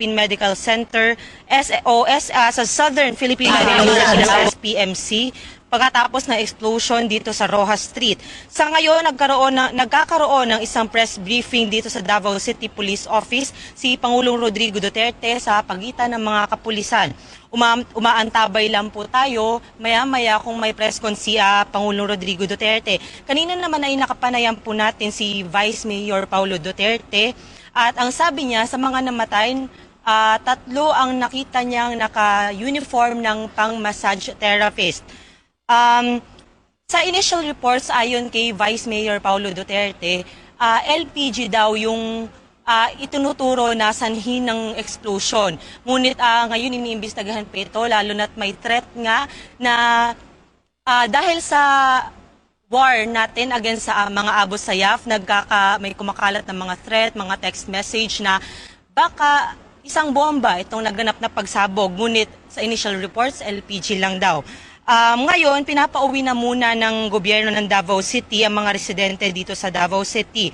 Philippine Medical Center SOS sa Southern Philippine Medical Center PMC pagkatapos na explosion dito sa Rojas Street. Sa ngayon, nagkaroon na, nagkakaroon ng isang press briefing dito sa Davao City Police Office si Pangulong Rodrigo Duterte sa pagitan ng mga kapulisan. Uma, umaantabay lang po tayo maya-maya kung may press con si ah, Pangulong Rodrigo Duterte. Kanina naman ay nakapanayam po natin si Vice Mayor Paulo Duterte at ang sabi niya sa mga namatay Ah, tatlo ang nakita niyang naka-uniform ng pang-massage therapist. Um, sa initial reports ayon kay Vice Mayor Paulo Duterte, ah, LPG daw yung ah, itinuturo na sanhi ng explosion. Ngunit ah, ngayon iniimbestagahan pa ito, lalo na't may threat nga na ah, dahil sa war natin against sa ah, mga Abu Sayyaf, nagkaka, may kumakalat ng mga threat, mga text message na baka isang bomba itong naganap na pagsabog. Ngunit sa initial reports, LPG lang daw. Um, ngayon, pinapauwi na muna ng gobyerno ng Davao City ang mga residente dito sa Davao City.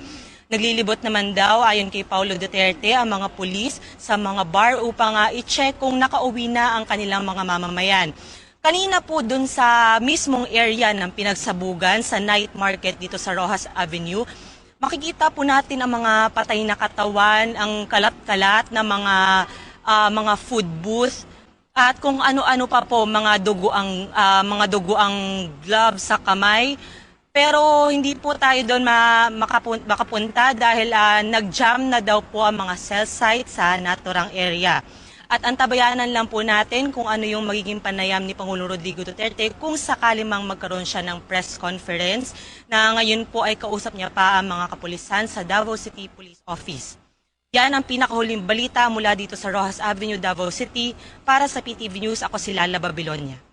Naglilibot naman daw, ayon kay Paulo Duterte, ang mga pulis sa mga bar upang uh, i-check kung nakauwi na ang kanilang mga mamamayan. Kanina po dun sa mismong area ng pinagsabugan sa night market dito sa Rojas Avenue, makikita po natin ang mga patay na katawan, ang kalat-kalat na mga ah, mga food booth at kung ano-ano pa po mga dugo ang ah, mga dugo ang gloves sa kamay. Pero hindi po tayo doon ma- makapun- makapunta dahil ah, nag-jam na daw po ang mga cell site sa naturang area. At antabayanan lang po natin kung ano yung magiging panayam ni Pangulong Rodrigo Duterte kung sakali mang magkaroon siya ng press conference na ngayon po ay kausap niya pa ang mga kapulisan sa Davao City Police Office. Yan ang pinakahuling balita mula dito sa Rojas Avenue, Davao City. Para sa PTV News, ako si Lala Babilonia.